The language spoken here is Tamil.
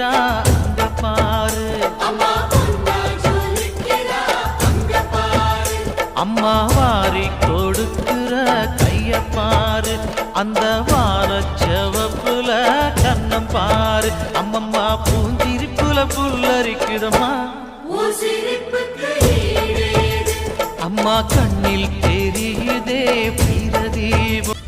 முழிக்கிறா அங்க பாரு அம்மா வாரி கொடுக்கிற கைய பாரு அந்த வார செவப்புல கண்ணம் பாரு. அம்மம்மா பூந்திரிப்புல புல்லரிக்குதம்மா. அம்மா கண்ணில் தெரியுதே வீரதீபம்